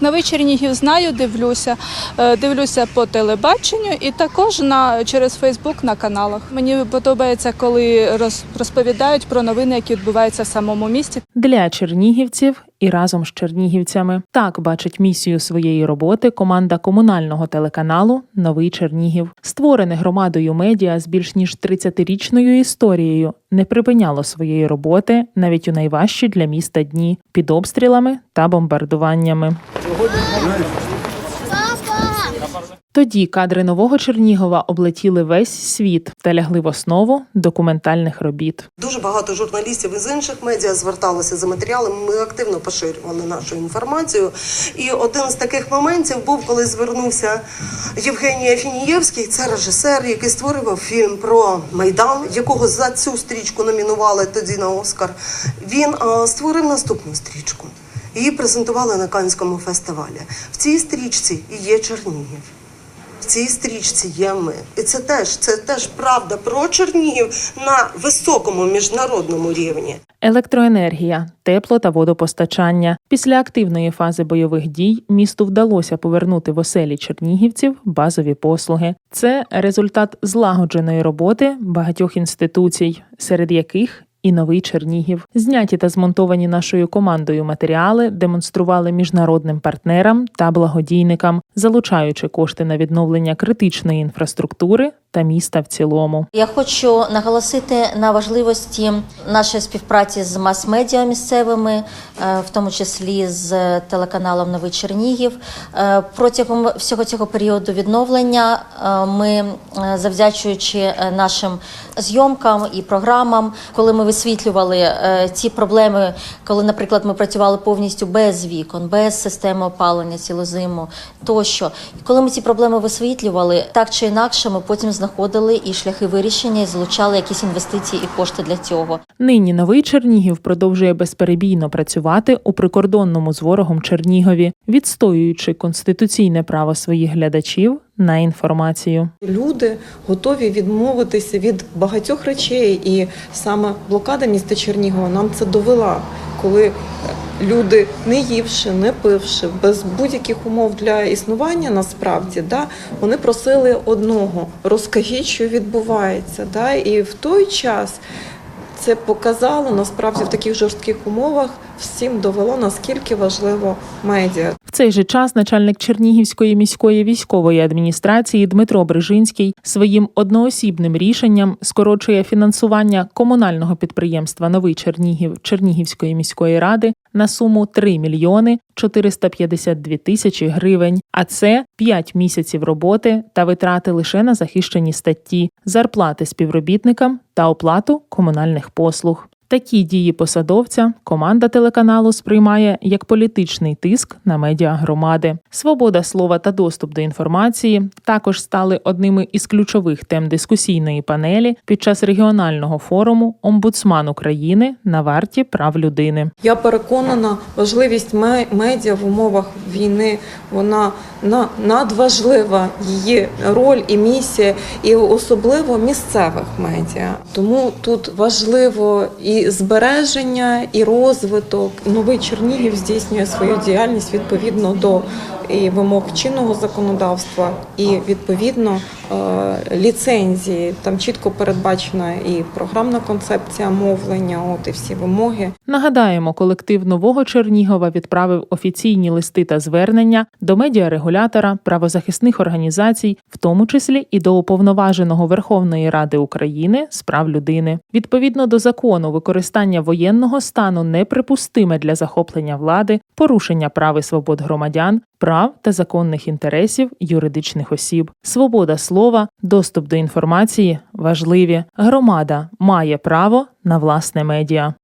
Новий Чернігів знаю, дивлюся. Е, Дивлюся по телебаченню і також на через Фейсбук на каналах. Мені подобається, коли роз, розповідають про новини, які відбуваються в самому місті. для чернігівців і разом з чернігівцями. Так бачить місію своєї роботи команда комунального телеканалу Новий Чернігів, створене громадою медіа з більш ніж 30-річною історією, не припиняло своєї роботи навіть у найважчі для міста дні під обстрілами та бомбардуваннями. Тоді кадри нового Чернігова облетіли весь світ та лягли в основу документальних робіт. Дуже багато журналістів із інших медіа зверталося за матеріалами. Ми активно поширювали нашу інформацію. І один з таких моментів був, коли звернувся Євгеній Афінієвський, це режисер, який створював фільм про Майдан, якого за цю стрічку номінували тоді на Оскар. Він створив наступну стрічку. Її презентували на Канському фестивалі. В цій стрічці і є Чернігів. Цій стрічці є ми. І це теж, це теж правда про Чернігів на високому міжнародному рівні. Електроенергія, тепло та водопостачання. Після активної фази бойових дій місту вдалося повернути в оселі чернігівців базові послуги. Це результат злагодженої роботи багатьох інституцій, серед яких і новий Чернігів. Зняті та змонтовані нашою командою матеріали демонстрували міжнародним партнерам та благодійникам, залучаючи кошти на відновлення критичної інфраструктури та міста в цілому. Я хочу наголосити на важливості нашої співпраці з мас-медіа місцевими, е, в тому числі з телеканалом Новий Чернігів. Е, Протягом всього цього періоду відновлення е, ми, завдячуючи нашим зйомкам і програмам, коли ми висвітлювали ці проблеми, коли, наприклад, ми працювали повністю без вікон, без системи опалення цілу зиму тощо. І коли ми ці проблеми висвітлювали, так чи інакше, ми потім знаходили і шляхи вирішення, і залучали якісь інвестиції і кошти для цього. Нині новий Чернігів продовжує безперебійно працювати у прикордонному з ворогом Чернігові, відстоюючи конституційне право своїх глядачів на інформацію. Люди готові відмовитися від багатьох речей, і саме блокада міста Чернігова нам це довела, коли люди, не ївши, не пивши, без будь-яких умов для існування, насправді, да, вони просили одного: розкажіть, що відбувається. Да, і в той час це показало насправді в таких жорстких умовах всім довело наскільки важливо медіа. В цей же час начальник Чернігівської міської військової адміністрації Дмитро Брижинський своїм одноосібним рішенням скорочує фінансування комунального підприємства Новий Чернігів Чернігівської міської ради на суму 3 мільйони 452 тисячі гривень. А це 5 місяців роботи та витрати лише на захищені статті, зарплати співробітникам та оплату комунальних послуг. Такі дії посадовця команда телеканалу сприймає як політичний тиск на медіа громади. Свобода слова та доступ до інформації також стали одними із ключових тем дискусійної панелі під час регіонального форуму Омбудсман України на варті прав людини. Я переконана, важливість ме- медіа в умовах війни вона на- надважлива. Її роль і місія, і особливо місцевих медіа. Тому тут важливо і збереження, і розвиток. Новий Чернігів здійснює свою діяльність відповідно до і вимог чинного законодавства, і відповідно ліцензії. Там чітко передбачена і програмна концепція мовлення. От і всі вимоги. Нагадаємо, колектив нового Чернігова відправив офіційні листи та звернення до медіарегулятора, правозахисних організацій, в тому числі і до уповноваженого Верховної Ради України з прав людини. Відповідно до закону, використання воєнного стану неприпустиме для захоплення влади, порушення прав і свобод громадян, прав та законних інтересів юридичних осіб. Свобода слова, доступ до інформації важливі. Громада має право на власне медіа.